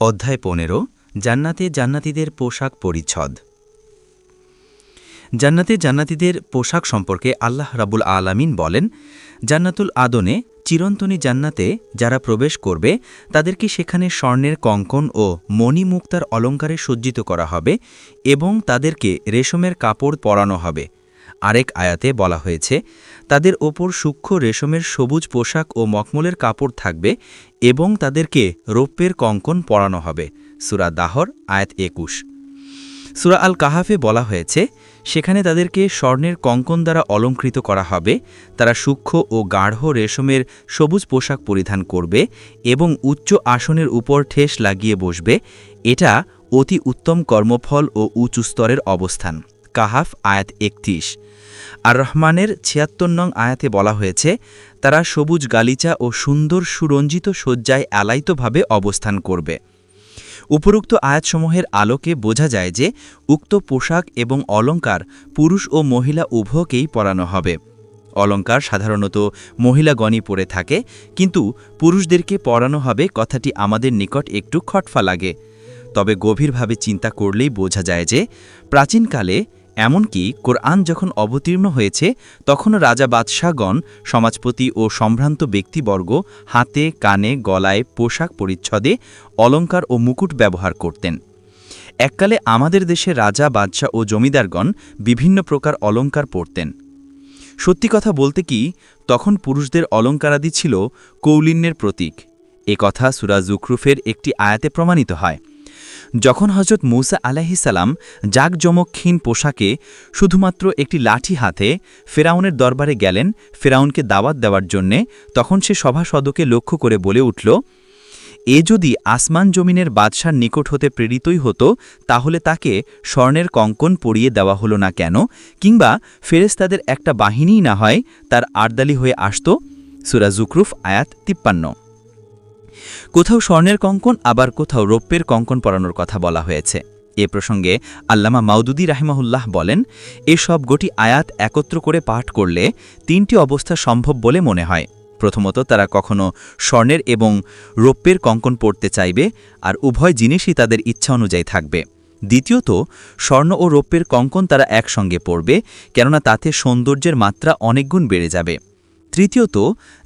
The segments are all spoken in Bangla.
অধ্যায় পনেরো, জান্নাতে জান্নাতীদের পোশাক পরিচ্ছদ। জান্নাতে জান্নাতীদের পোশাক সম্পর্কে আল্লাহ রাবুল আলামিন বলেন, জান্নাতুল আদনে চিরন্তনী জান্নাতে যারা প্রবেশ করবে, তাদেরকে সেখানে স্বর্ণের কঙ্কন ও মণিমুক্তার অলঙ্কারে সজ্জিত করা হবে এবং তাদেরকে রেশমের কাপড় পরানো হবে। আরেক আয়াতে বলা হয়েছে, তাদের ওপর সূক্ষ্ম রেশমের সবুজ পোশাক ও মকমলের কাপড় থাকবে এবং তাদেরকে রৌপ্যের কঙ্কন পরানো হবে। সুরা দাহর, আয়াত একুশ। সুরা আল কাহাফে বলা হয়েছে, সেখানে তাদেরকে স্বর্ণের কঙ্কন দ্বারা অলঙ্কৃত করা হবে, তারা সূক্ষ্ম ও গাঢ় রেশমের সবুজ পোশাক পরিধান করবে এবং উচ্চ আসনের উপর ঠেস লাগিয়ে বসবে, এটা অতি উত্তম কর্মফল ও উঁচু স্তরের অবস্থান। কাহাফ, আয়াত একত্রিশ। আর রহমানের ছিয়াত্তর নং আয়াতে বলা হয়েছে, তারা সবুজ গালিচা ও সুন্দর সুরঞ্জিত শয্যায় এলাইতভাবে অবস্থান করবে। উপরোক্ত আয়াতসমূহের আলোকে বোঝা যায় যে, উক্ত পোশাক এবং অলঙ্কার পুরুষ ও মহিলা উভয়কেই পরানো হবে। অলঙ্কার সাধারণত মহিলাগণই পরে থাকে, কিন্তু পুরুষদেরকে পরানো হবে কথাটি আমাদের নিকট একটু খটফা লাগে। তবে গভীরভাবে চিন্তা করলেই বোঝা যায় যে, প্রাচীনকালে এমনকি কোরআন যখন অবতীর্ণ হয়েছে, তখন রাজা বাদশাহগণ সমাজপতি ও সম্ভ্রান্ত ব্যক্তিবর্গ হাতে, কানে, গলায় পোশাক পরিচ্ছদে অলঙ্কার ও মুকুট ব্যবহার করতেন। এককালে আমাদের দেশে রাজা, বাদশাহ ও জমিদারগণ বিভিন্ন প্রকার অলঙ্কার পরতেন। সত্যি কথা বলতে কি, তখন পুরুষদের অলঙ্কারাদি ছিল কৌলিন্যের প্রতীক। এ কথা সুরা জুকরুফের একটি আয়াতে প্রমাণিত হয়। যখন হজরত মৌসা আলাহিসাল্লাম জাকজমকক্ষীণ পোশাকে শুধুমাত্র একটি লাঠি হাতে ফেরাউনের দরবারে গেলেন ফেরাউনকে দাওয়াত দেওয়ার জন্যে, তখন সে সভাসদকে লক্ষ্য করে বলে উঠল, এ যদি আসমান জমিনের বাদশার নিকট হতে প্রেরিতই হতো, তাহলে তাকে স্বর্ণের কঙ্কন পরিয়ে দেওয়া হলো না কেন? কিংবা ফেরেস্তাদের একটা বাহিনীই না হয় তার আর্দালি হয়ে আসত? সুরা জুকরুফ আয়াত তিপ্পান্ন। কোথাও স্বর্ণের কঙ্কন, আবার কোথাও রৌপ্যের কঙ্কন পরানোর কথা বলা হয়েছে। এ প্রসঙ্গে আল্লামা মাউদুদি রাহিমাহুল্লাহ বলেন, এসব গোটি আয়াত একত্র করে পাঠ করলে তিনটি অবস্থা সম্ভব বলে মনে হয়। প্রথমত, তারা কখনো স্বর্ণের এবং রৌপ্যের কঙ্কন পড়তে চাইবে, আর উভয় জিনিসই তাদের ইচ্ছা অনুযায়ী থাকবে। দ্বিতীয়ত, স্বর্ণ ও রৌপ্যের কঙ্কন তারা একসঙ্গে পড়বে, কেননা তাতে সৌন্দর্যের মাত্রা অনেকগুণ বেড়ে যাবে। তৃতীয়ত,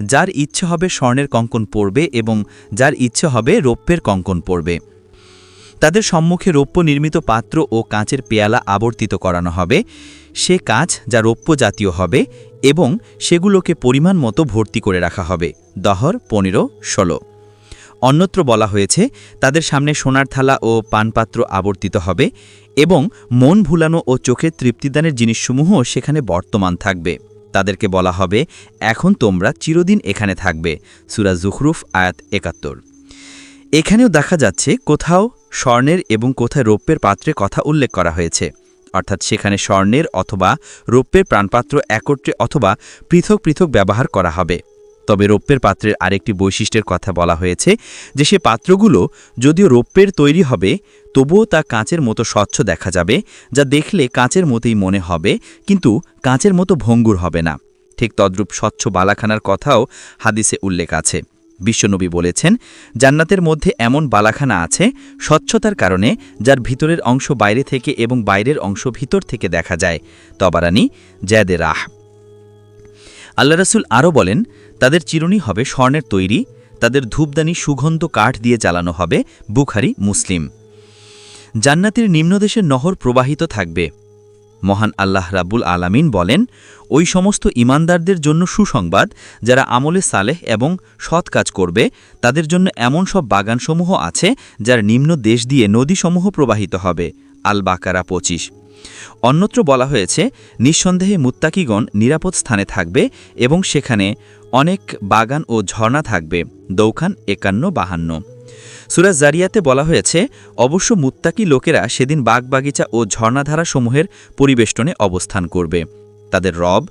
যার ইচ্ছে হবে স্বর্ণের কঙ্কন পড়বে এবং যার ইচ্ছে হবে রৌপ্যের কঙ্কন পড়বে। তাদের সম্মুখে রৌপ্য নির্মিত পাত্র ও কাঁচের পেয়ালা আবর্তিত করানো হবে। সে কাঁচ যা রৌপ্য জাতীয় হবে এবং সেগুলোকে পরিমাণ মতো ভর্তি করে রাখা হবে। দহর পনেরো ষোলো। অন্যত্র বলা হয়েছে, তাদের সামনে সোনার থালা ও পানপাত্র আবর্তিত হবে এবং মন ভুলানো ও চোখের তৃপ্তিদানের জিনিসসমূহ সেখানে বর্তমান থাকবে। তাদেরকে বলা হবে, এখন তোমরা চিরদিন এখানে থাকবে। সুরা জুখরুফ, আয়াত একাত্তর। এখানেও দেখা যাচ্ছে কোথাও স্বর্ণের এবং কোথায় রৌপ্যের পাত্রে কথা উল্লেখ করা হয়েছে। অর্থাৎ সেখানে স্বর্ণের অথবা রৌপ্যের প্রাণপাত্র একত্রে অথবা পৃথক পৃথক ব্যবহার করা হবে। তবে রৌপ্যের পাত্রের আরেকটি বৈশিষ্ট্যের কথা বলা হয়েছে যে সে পাত্রগুলো যদিও রৌপ্যের তৈরি হবে, তবুও তা কাঁচের মতো স্বচ্ছ দেখা যাবে, যা দেখলে কাঁচের মতোই মনে হবে, কিন্তু কাঁচের মতো ভঙ্গুর হবে না। ঠিক তদ্রূপ স্বচ্ছ বালাখানার কথাও হাদিসে উল্লেখ আছে। বিশ্বনবী বলেছেন, জান্নাতের মধ্যে এমন বালাখানা আছে স্বচ্ছতার কারণে যার ভিতরের অংশ বাইরে থেকে এবং বাইরের অংশ ভিতর থেকে দেখা যায়। তবারানি জ্যাদে রাহ। আল্লাহ রসুল আরও বলেন তাদের চিরুনি হবে স্বর্ণের তৈরি, তাদের ধূপদানি সুগন্ধ কাঠ দিয়ে চালানো হবে বুখারি, মুসলিম। জান্নাতের নিম্নদেশের নহর প্রবাহিত থাকবে। মহান আল্লাহ রাবুল আলামিন বলেন, ওই সমস্ত ইমানদারদের জন্য সুসংবাদ, যারা আমলে সালেহ এবং সৎ কাজ করবে, তাদের জন্য এমন সব বাগানসমূহ আছে, যার নিম্ন দেশ দিয়ে নদীসমূহ প্রবাহিত হবে। আল বাকারা পঁচিশ। অন্যত্র বলা হয়েছে, নিঃসন্দেহে মুত্তাকিগণ নিরাপদ স্থানে থাকবে এবং সেখানে অনেক বাগান ও ঝর্ণা থাকবে দৌখান একান্ন বাহান্ন। সুরাজ জারিয়াতে বলা হয়েছে, অবশ্য মুত্তাকি লোকেরা সেদিন বাগবাগিচা ও ঝর্ণাধারাসমূহের পরিবেষ্টনে অবস্থান করবে। তাদের রব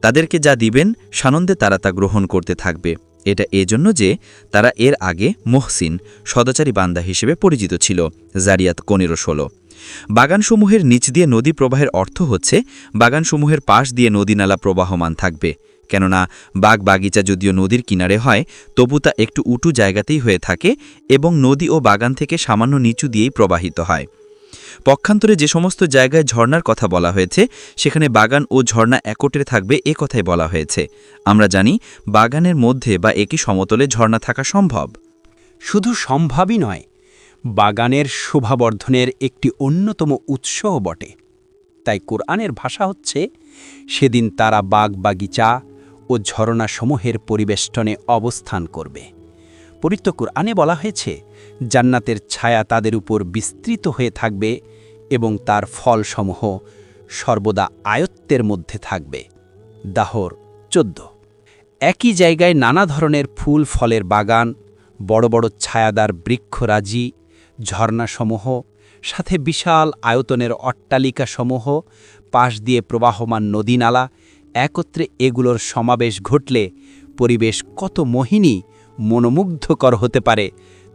তাদেরকে যা দিবেন, সানন্দে তারা তা গ্রহণ করতে থাকবে। এটা এজন্য যে তারা এর আগে মহসিন, সদাচারী বান্দা হিসেবে পরিচিত ছিল, জারিয়াত কনেরো ষোলো। বাগানসমূহের নিচ দিয়ে নদী প্রবাহের অর্থ হচ্ছে, বাগানসমূহের পাশ দিয়ে নদীনালা প্রবাহমান থাকবে। কেননা বাগ বাগিচা যদিও নদীর কিনারে হয়, তবু তা একটু উঁচু জায়গাতেই হয়ে থাকে এবং নদী ও বাগান থেকে সামান্য নিচু দিয়েই প্রবাহিত হয়। পক্ষান্তরে যে সমস্ত জায়গায় ঝর্ণার কথা বলা হয়েছে, সেখানে বাগান ও ঝর্ণা একটে থাকবে এ কথাই বলা হয়েছে। আমরা জানি, বাগানের মধ্যে বা একই সমতলে ঝর্ণা থাকা সম্ভব। শুধু সম্ভবই নয় বাগানের শোভাবর্ধনের একটি অন্যতম উৎসও বটে। তাই কোরআনের ভাষা হচ্ছে, সেদিন তারা বাগ বাগিচা ও ঝরনাসমূহের পরিবেষ্টনে অবস্থান করবে। পরিত্য কোরআনে বলা হয়েছে, জান্নাতের ছায়া তাদের উপর বিস্তৃত হয়ে থাকবে এবং তার ফলসমূহ সর্বদা আয়ত্তের মধ্যে থাকবে। দাহর চোদ্দ। একই জায়গায় নানা ধরনের ফুল, ফলের বাগান, বড় বড় ছায়াদার বৃক্ষরাজি ঝর্ণাসমূহ, সাথে বিশাল আয়তনের অট্টালিকাসমূহ, পাশ দিয়ে প্রবাহমান নদীনালা, একত্রে এগুলোর সমাবেশ ঘটলে পরিবেশ কত মোহিনী, মনোমুগ্ধকর হতে পারে,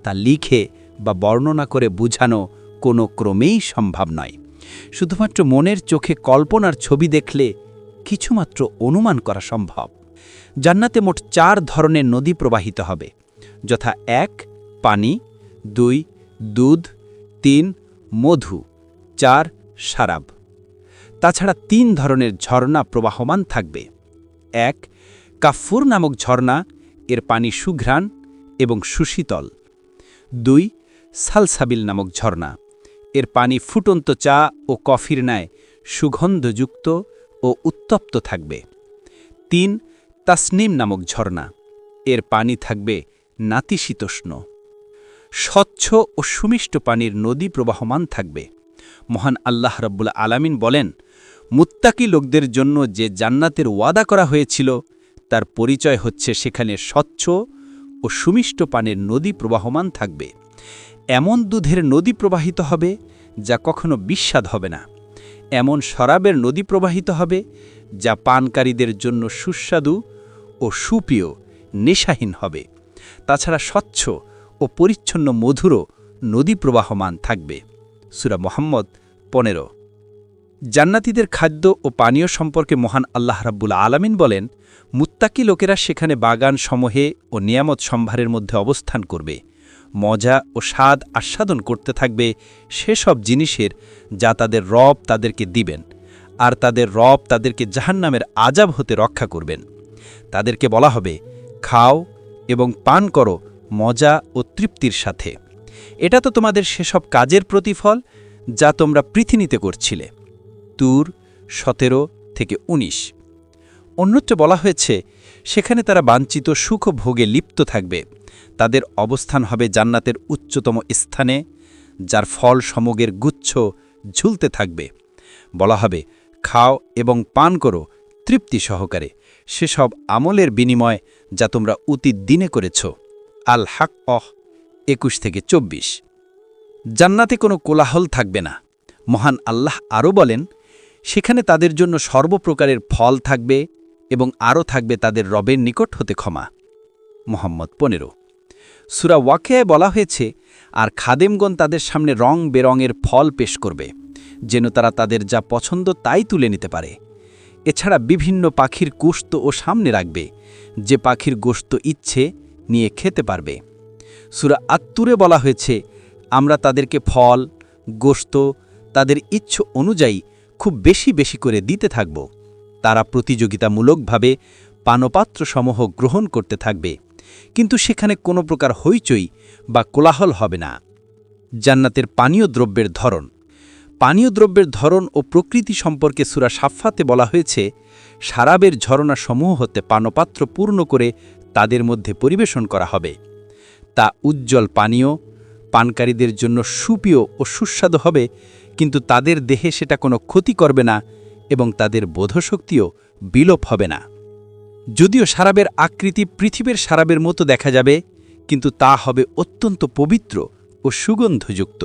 তা লিখে বা বর্ণনা করে বুঝানো কোনো ক্রমেই সম্ভব নয়। শুধুমাত্র মনের চোখে কল্পনার ছবি দেখলে কিছুমাত্র অনুমান করা সম্ভব। জান্নাতে মোট চার ধরনের নদী প্রবাহিত হবে, যথা এক, পানি, দুই দুধ, তিন, মধু, চার সারাব তাছাড়া তিন ধরনের ঝর্ণা প্রবাহমান থাকবে। এক কাফুর নামক ঝর্ণা, এর পানি সুঘ্রাণ এবং সুশীতল। দুই, সালসাবিল নামক ঝর্ণা, এর পানি ফুটন্ত চা ও কফির ন্যায় সুগন্ধযুক্ত ও উত্তপ্ত থাকবে। তিন, তাসনিম নামক ঝর্ণা, এর পানি থাকবে নাতিশীতোষ্ণ। স্বচ্ছ ও সুমিষ্ট পানির নদী প্রবাহমান থাকবে। মহান আল্লাহ রব্বুল আলামিন বলেন, মুত্তাকি লোকদের জন্য যে জান্নাতের ওয়াদা করা হয়েছিল, তার পরিচয় হচ্ছে সেখানে স্বচ্ছ ও সুমিষ্ট পানের নদী প্রবাহমান থাকবে। এমন দুধের নদী প্রবাহিত হবে, যা কখনো বিস্বাদ হবে না। এমন শরাবের নদী প্রবাহিত হবে, যা পানকারীদের জন্য সুস্বাদু ও সুপ্রিয়, নেশাহীন হবে। তাছাড়া স্বচ্ছ ও পরিচ্ছন্ন মধুরও নদী প্রবাহমান থাকবে। সুরা মোহাম্মদ পনেরো। জান্নাতীদের খাদ্য ও পানীয় সম্পর্কে মহান আল্লাহ রাব্বুল আলামিন বলেন, মুত্তাকি লোকেরা সেখানে বাগান সমূহে ও নিয়ামত সম্ভারের মধ্যে অবস্থান করবে। মজা ও স্বাদ আস্বাদন করতে থাকবে সেসব জিনিসের যা তাদের রব তাদেরকে দিবেন, আর তাদের রব তাদেরকে জাহান্নামের আজাব হতে রক্ষা করবেন। তাদেরকে বলা হবে, খাও এবং পান করো মজা ও তৃপ্তির সাথে। এটা তো তোমাদের সেসব কাজের প্রতিফল যা তোমরা পৃথিবীতে করছিলে। তুর, সতেরো থেকে ১৯ অন্যত্র বলা হয়েছে, সেখানে তারা বাঞ্ছিত সুখ ভোগে লিপ্ত থাকবে। তাদের অবস্থান হবে জান্নাতের উচ্চতম স্থানে, যার ফল সমগের গুচ্ছ ঝুলতে থাকবে। বলা হবে, খাও এবং পান করো, তৃপ্তি সহকারে। সেসব আমলের বিনিময় যা তোমরা অতীত দিনে করেছ। আল হাক অহ একুশ থেকে চব্বিশ। জান্নাতে কোনো কোলাহল থাকবে না। মহান আল্লাহ আরও বলেন, সেখানে তাদের জন্য সর্বপ্রকারের ফল থাকবে এবং আরও থাকবে তাদের রবের নিকট হতে ক্ষমা। মোহাম্মদ পনেরো। সুরা ওয়াকেয়ায় বলা হয়েছে, আর খাদেমগণ তাদের সামনে রং বেরঙের ফল পেশ করবে, যেন তারা তাদের যা পছন্দ তাই তুলে নিতে পারে। এছাড়া বিভিন্ন পাখির গোস্ত ও সামনে রাখবে, যে পাখির গোস্ত ইচ্ছে নিয়ে খেতে পারবে। সুরা আত্তুরে বলা হয়েছে, আমরা তাদেরকে ফল গোস্ত তাদের ইচ্ছ অনুযায়ী খুব বেশি বেশি করে দিতে থাকব। তারা প্রতিযোগিতামূলকভাবে পানপাত্রসমূহ গ্রহণ করতে থাকবে। কিন্তু সেখানে কোনো প্রকার হইচই বা কোলাহল হবে না। জান্নাতের পানীয় দ্রব্যের ধরন। পানীয় দ্রব্যের ধরন ও প্রকৃতি সম্পর্কে সুরা সাফাতে বলা হয়েছে, সারাবের ঝরনা সমূহ হতে পানপাত্র পূর্ণ করে তাদের মধ্যে পরিবেশন করা হবে। তা উজ্জ্বল পানীয়, পানকারীদের জন্য সুপীয় ও সুস্বাদু হবে, কিন্তু তাদের দেহে সেটা কোনো ক্ষতি করবে না এবং তাদের বোধশক্তিও বিলোপ হবে না। যদিও সারাবের আকৃতি পৃথিবীর সারাবের মতো দেখা যাবে, কিন্তু তা হবে অত্যন্ত পবিত্র ও সুগন্ধযুক্ত।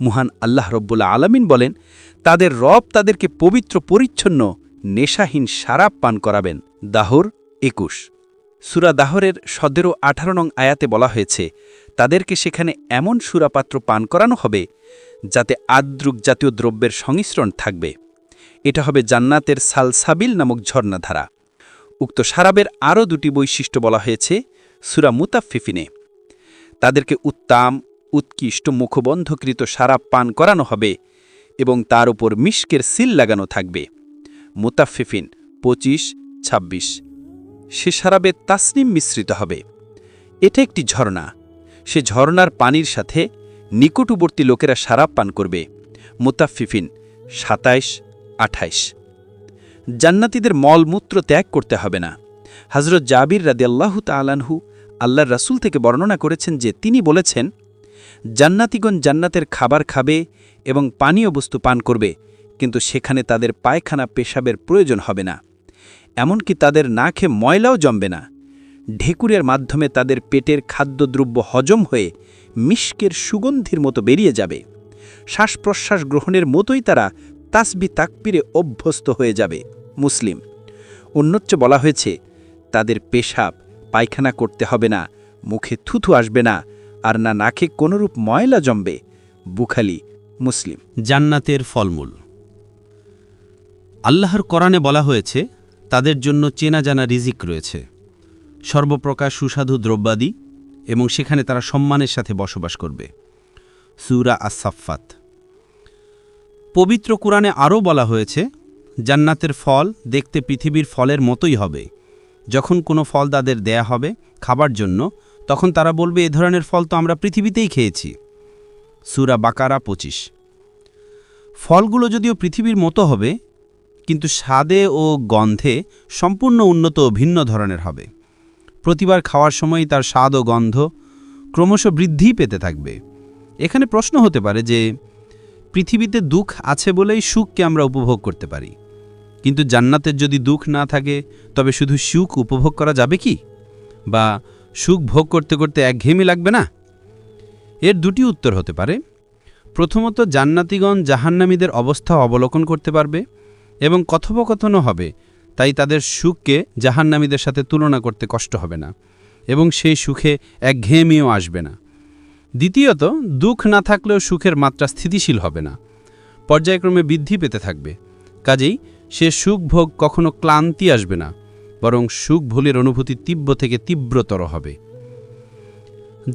মুহান আল্লাহ রব্বুল্লা আলামিন বলেন, তাদের রব তাদেরকে পবিত্র, পরিচ্ছন্ন, নেশাহীন সারাপ পান করাবেন। দাহর একুশ। সুরা দাহরের সতেরো আঠারো নং আয়াতে বলা হয়েছে, তাদেরকে সেখানে এমন সুরাপাত্র পান করানো হবে যাতে আদ্রুক জাতীয় দ্রব্যের সংমিশ্রণ থাকবে। এটা হবে জান্নাতের সালসাবিল নামক ঝর্ণাধারা। উক্ত সারাবের আরও দুটি বৈশিষ্ট্য বলা হয়েছে সুরা মুতাফিফিনে তাদেরকে উত্তাম, উৎকৃষ্ট, মুখবন্ধকৃত সারাপ পান করানো হবে এবং তার উপর মিষ্কের সিল লাগানো থাকবে। মুতাফিফিন পঁচিশ ২৬ সে সারাবে তাসনিম মিশ্রিত হবে। এটা একটি ঝর্ণা। সে ঝর্ণার পানির সাথে নিকটবর্তী লোকেরা সারাপ পান করবে। মুতাফিফিন সাতাইশ, আঠাইশ। জান্নাতীদের মলমূত্র ত্যাগ করতে হবে না। হজরত জাবির রাদি আল্লাহ তালানহু আল্লাহর রাসূল থেকে বর্ণনা করেছেন যে তিনি বলেছেন, জান্নাতিগণ জান্নাতের খাবার খাবে এবং পানীয় বস্তু পান করবে, কিন্তু সেখানে তাদের পায়খানা পেশাবের প্রয়োজন হবে না। এমনকি তাদের না খেয়ে ময়লাও জমবে না। ঢেকুরের মাধ্যমে তাদের পেটের খাদ্যদ্রব্য হজম হয়ে মিষ্কের সুগন্ধির মতো বেরিয়ে যাবে। শ্বাস প্রশ্বাস গ্রহণের মতোই তারা তাসবি তাকপিরে অভ্যস্ত হয়ে যাবে, মুসলিম। অন্যচ্চ বলা হয়েছে, তাদের পেশাব পায়খানা করতে হবে না, মুখে থুথু আসবে না, আর না নাকে কোনরূপ ময়লা জমবে বুখালি মুসলিম। জান্নাতের ফলমূল। আল্লাহর কোরআনে বলা হয়েছে তাদের জন্য চেনা জানা রিজিক রয়েছে। সর্বপ্রকার সুস্বাদু দ্রব্যাদি এবং সেখানে তারা সম্মানের সাথে বসবাস করবে। সুরা আসাফাত পবিত্র কোরআনে আরও বলা হয়েছে, জান্নাতের ফল দেখতে পৃথিবীর ফলের মতোই হবে। যখন কোনো ফল তাদের দেয়া হবে খাবার জন্য, তখন তারা বলবে, এ ধরনের ফল তো আমরা পৃথিবীতেই খেয়েছি। সুরা বাকারা পঁচিশ। ফলগুলো যদিও পৃথিবীর মতো হবে কিন্তু স্বাদে ও গন্ধে সম্পূর্ণ উন্নত ভিন্ন ধরনের হবে। প্রতিবার খাওয়ার সময় তার স্বাদ ও গন্ধ ক্রমশ বৃদ্ধি পেতে থাকবে। এখানে প্রশ্ন হতে পারে যে, পৃথিবীতে দুঃখ আছে বলেই সুখকে আমরা উপভোগ করতে পারি। কিন্তু জান্নাতের যদি দুঃখ না থাকে, তবে শুধু সুখ উপভোগ করা যাবে কি? বা সুখ ভোগ করতে করতে একঘেয়েমি লাগবে না? এর দুটি উত্তর হতে পারে। প্রথমত, জান্নাতিগণ জাহান্নামীদের অবস্থা অবলোকন করতে পারবে। এবং কথোপকথনও হবে, তাই তাদের সুখকে জাহান্নামীদের সাথে তুলনা করতে কষ্ট হবে না, এবং সেই সুখে একঘেয়েমিও আসবে না। দ্বিতীয়ত, দুঃখ না থাকলেও সুখের মাত্রা স্থিতিশীল হবে না, পর্যায়ক্রমে বৃদ্ধি পেতে থাকবে। কাজেই সে সুখ ভোগ কখনো ক্লান্তি আসবে না, বরং সুখ ভুলের অনুভূতি তীব্র থেকে তীব্রতর হবে।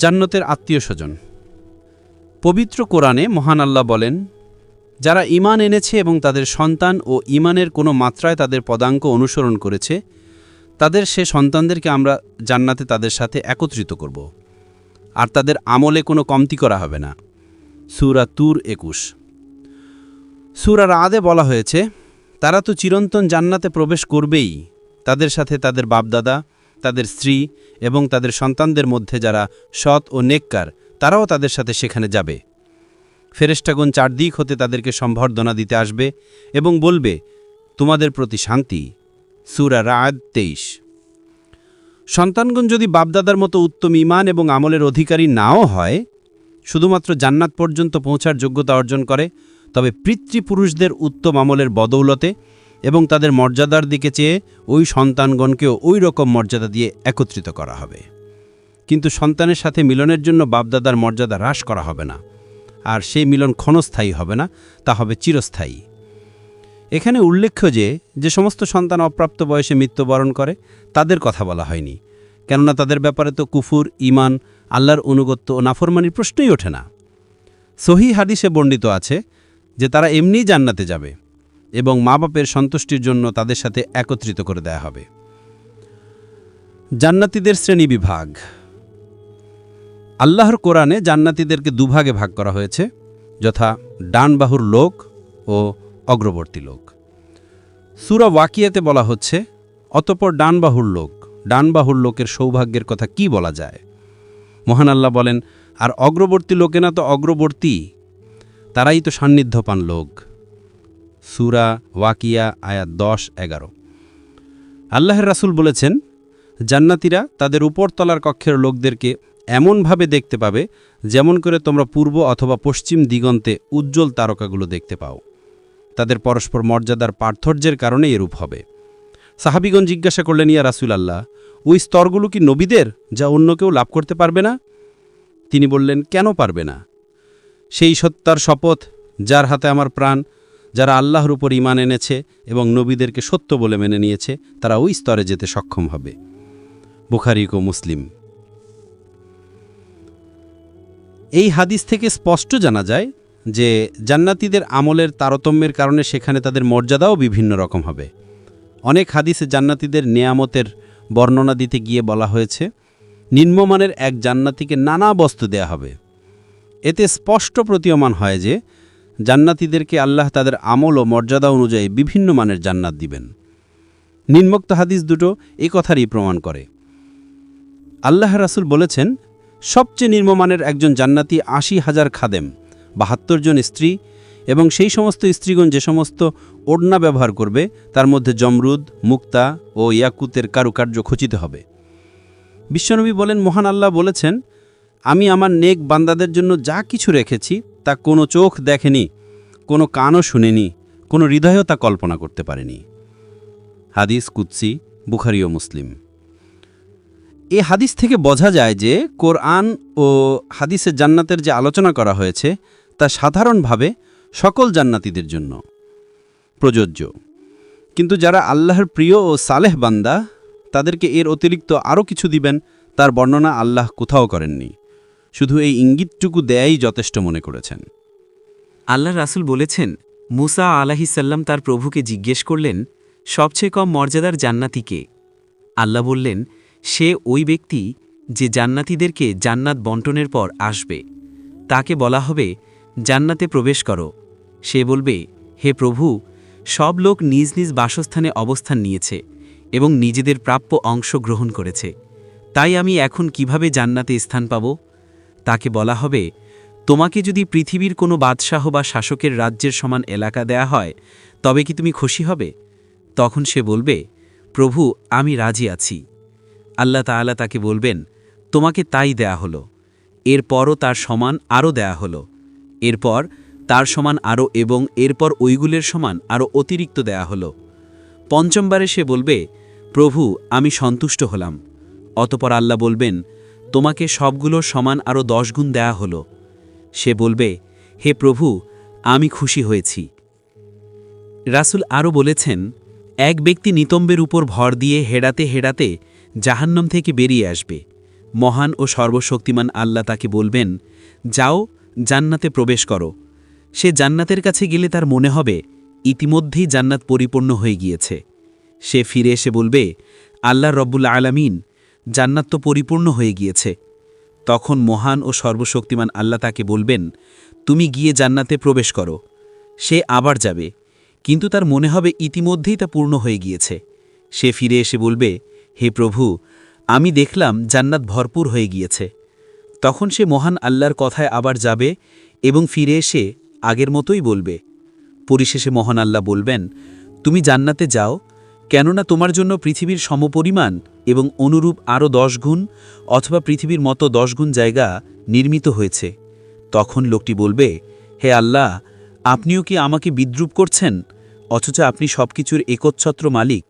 জান্নতের আত্মীয় স্বজন, পবিত্র কোরআনে মহান আল্লাহ বলেন যারা ঈমান এনেছে এবং তাদের সন্তান ও ঈমানের কোনো মাত্রায় তাদের পদাঙ্ক অনুসরণ করেছে, তাদের সে সন্তানদেরকে আমরা জান্নাতে তাদের সাথে একত্রিত করব। আর তাদের আমলে কোনো কমতি করা হবে না। সুরা তুর একুশ। সুরার আদে বলা হয়েছে, তারা তো চিরন্তন জান্নাতে প্রবেশ করবেই। তাদের সাথে তাদের বাপদাদা, তাদের স্ত্রী এবং তাদের সন্তানদের মধ্যে যারা সৎ ও নেককার, তারাও তাদের সাথে সেখানে যাবে। ফেরেস্টাগণ চারদিক হতে তাদেরকে সম্বর্ধনা দিতে আসবে এবং বলবে, তোমাদের প্রতি শান্তি। সুরা রায়াদ তেইশ। সন্তানগণ যদি বাপদাদার মতো উত্তম ইমান এবং আমলের অধিকারী নাও হয়, শুধুমাত্র জান্নাত পর্যন্ত পৌঁছার যোগ্যতা অর্জন করে, তবে পিতৃপুরুষদের উত্তম আমলের বদৌলতে এবং তাদের মর্যাদার দিকে চেয়ে ওই সন্তানগণকেও ওই রকম মর্যাদা দিয়ে একত্রিত করা হবে। কিন্তু সন্তানের সাথে মিলনের জন্য বাপদাদার মর্যাদা হ্রাস করা হবে না। আর সেই মিলন ক্ষণস্থায়ী হবে না, তা হবে চিরস্থায়ী। এখানে উল্লেখ্য যে যে সমস্ত সন্তান অপ্রাপ্ত বয়সে মৃত্যুবরণ করে, তাদের কথা বলা হয়নি। কেননা তাদের ব্যাপারে তো কুফুর ইমান আল্লাহর অনুগত্য ও নাফরমানির প্রশ্নই ওঠে না। সহি হাদিসে বর্ণিত আছে যে, তারা এমনিই জান্নাতে যাবে এবং মা বাপের সন্তুষ্টির জন্য তাদের সাথে একত্রিত করে দেয়া হবে। জান্নাতীদের শ্রেণি বিভাগ আল্লাহর কোরআনে জান্নাতীদেরকে দুভাগে ভাগ করা হয়েছে, যথা ডানবাহুর লোক ও অগ্রবর্তী লোক। সুরা ওয়াকিয়াতে বলা হচ্ছে, অতপর ডানবাহুর লোক, ডানবাহুর লোকের সৌভাগ্যের কথা কি বলা যায়? মহান আল্লাহ বলেন, আর অগ্রবর্তী লোকে না তো অগ্রবর্তী, তারাই তো সান্নিধ্য পান লোক। সুরা ওয়াকিয়া আয়াত দশ, এগারো। আল্লাহর রাসুল বলেছেন, জান্নাতীরা তাদের উপরতলার কক্ষের লোকদেরকে এমনভাবে দেখতে পাবে যেমন করে তোমরা পূর্ব অথবা পশ্চিম দিগন্তে উজ্জ্বল তারকাগুলো দেখতে পাও। তাদের পরস্পর মর্যাদার পার্থর্যের কারণে এরূপ হবে। সাহাবিগণ জিজ্ঞাসা করলেন, ইয়া রাসুল আল্লাহ ওই স্তরগুলো কি নবীদের, যা অন্য কেউ লাভ করতে পারবে না? তিনি বললেন, কেন পারবে না? সেই সত্তার শপথ, যার হাতে আমার প্রাণ, যারা আল্লাহর উপর ইমান এনেছে এবং নবীদেরকে সত্য বলে মেনে নিয়েছে, তারা ওই স্তরে যেতে সক্ষম হবে। বুখারিক ও মুসলিম এই হাদিস থেকে স্পষ্ট জানা যায় যে জান্নাতীদের আমলের তারতম্যের কারণে সেখানে তাদের মর্যাদাও বিভিন্ন রকম হবে। অনেক হাদিসে জান্নাতীদের নেয়ামতের বর্ণনা দিতে গিয়ে বলা হয়েছে, নিম্নমানের এক জান্নাতিকে নানা বস্তু দেয়া হবে। এতে স্পষ্ট প্রতীয়মান হয় যে জান্নাতীদেরকে আল্লাহ তাদের আমল ও মর্যাদা অনুযায়ী বিভিন্ন মানের জান্নাত দিবেন। নিম্নোক্ত হাদিস দুটো এ কথারই প্রমাণ করে। আল্লাহ রাসুল বলেছেন সবচেয়ে নির্মমানের একজন জান্নাতি আশি হাজার খাদেম, বাহাত্তর জন স্ত্রী এবং সেই সমস্ত স্ত্রীগণ যে সমস্ত ওড়না ব্যবহার করবে, তার মধ্যে জমরুদ, মুক্তা ও ইয়াকুতের কারুকার্য খচিত হবে। বিশ্বনবী বলেন, মহান আল্লাহ বলেছেন, আমি আমার নেক বান্দাদের জন্য যা কিছু রেখেছি, তা কোনো চোখ দেখেনি, কোনো কানও শুনেনি, কোনো হৃদয়ও তা কল্পনা করতে পারেনি। হাদিস কুৎসি বুখারি ও মুসলিম। এ হাদিস থেকে বোঝা যায় যে কোরআন ও হাদিসের জান্নাতের যে আলোচনা করা হয়েছে, তা সাধারণভাবে সকল জান্নাতীদের জন্য প্রযোজ্য। কিন্তু যারা আল্লাহর প্রিয় ও সালেহ বান্দা, তাদেরকে এর অতিরিক্ত আরও কিছু দিবেন, তার বর্ণনা আল্লাহ কোথাও করেননি। শুধু এই ইঙ্গিতটুকু দেয়াই যথেষ্ট মনে করেছেন। আল্লাহ রাসুল বলেছেন, মুসা আলাহিসাল্লাম তার প্রভুকে জিজ্ঞেস করলেন, সবচেয়ে কম মর্যাদার জান্নাতিকে আল্লাহ বললেন সে ওই ব্যক্তি যে জান্নাতীদেরকে জান্নাত বন্টনের পর আসবে, তাকে বলা হবে, জান্নাতে প্রবেশ করো। সে বলবে, হে প্রভু, সব লোক নিজ নিজ বাসস্থানে অবস্থান নিয়েছে এবং নিজেদের প্রাপ্য অংশ গ্রহণ করেছে। তাই আমি এখন কীভাবে জান্নাতে স্থান পাব? তাকে বলা হবে, তোমাকে যদি পৃথিবীর কোনো বাদশাহ বা শাসকের রাজ্যের সমান এলাকা দেয়া হয়, তবে কি তুমি খুশি হবে? তখন সে বলবে, প্রভু, আমি রাজি আছি। আল্লাহ তাআলা তাকে বলবেন, তোমাকে তাই দেয়া হলো। এরপরও তার সমান আরও দেয়া হলো। এরপর তার সমান আরও এবং এরপর ওইগুলের সমান আরও অতিরিক্ত দেয়া হলো। পঞ্চমবারে সে বলবে, প্রভু, আমি সন্তুষ্ট হলাম। অতপর আল্লাহ বলবেন, তোমাকে সবগুলো সমান আরও গুণ দেয়া হলো। সে বলবে, হে প্রভু, আমি খুশি হয়েছি। রাসূল আরও বলেছেন, এক ব্যক্তি নিতম্বের উপর ভর দিয়ে হেডাতে হেডাতে জাহান্নাম থেকে বেরিয়ে আসবে। মহান ও সর্বশক্তিমান আল্লাহ তাকে বলবেন, যাও, জান্নাতে প্রবেশ করো। সে জান্নাতের কাছে গেলে তার মনে হবে, ইতিমধ্যেই জান্নাত পরিপূর্ণ হয়ে গিয়েছে। সে ফিরে এসে বলবে, আল্লাহ রব্বুল আলামিন, জান্নাত তো পরিপূর্ণ হয়ে গিয়েছে। তখন মহান ও সর্বশক্তিমান আল্লাহ তাকে বলবেন, তুমি গিয়ে জান্নাতে প্রবেশ করো। সে আবার যাবে, কিন্তু তার মনে হবে ইতিমধ্যেই তা পূর্ণ হয়ে গিয়েছে। সে ফিরে এসে বলবে হে প্রভু, আমি দেখলাম জান্নাত ভরপুর হয়ে গিয়েছে। তখন সে মহান আল্লাহর কথায় আবার যাবে এবং ফিরে এসে আগের মতোই বলবে। পরিশেষে মহান আল্লাহ বলবেন, তুমি জান্নাতে যাও, কেননা তোমার জন্য পৃথিবীর সমপরিমাণ এবং অনুরূপ আরও দশ গুণ অথবা পৃথিবীর মতো দশ গুণ জায়গা নির্মিত হয়েছে। তখন লোকটি বলবে, হে আল্লাহ, আপনিও কি আমাকে বিদ্রুপ করছেন? অথচ আপনি সবকিছুর একচ্ছত্র মালিক।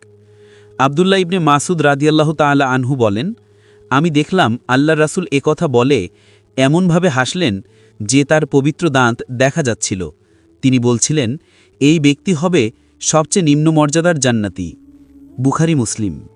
আবদুল্লাহ ইবনে মাসুদ রাদিয়াল্লাহ তালা আনহু বলেন, আমি দেখলাম আল্লাহ রাসুল কথা বলে এমনভাবে হাসলেন যে তার পবিত্র দাঁত দেখা যাচ্ছিল। তিনি বলছিলেন, এই ব্যক্তি হবে সবচেয়ে নিম্ন মর্যাদার জান্নাতি। বুখারি, মুসলিম।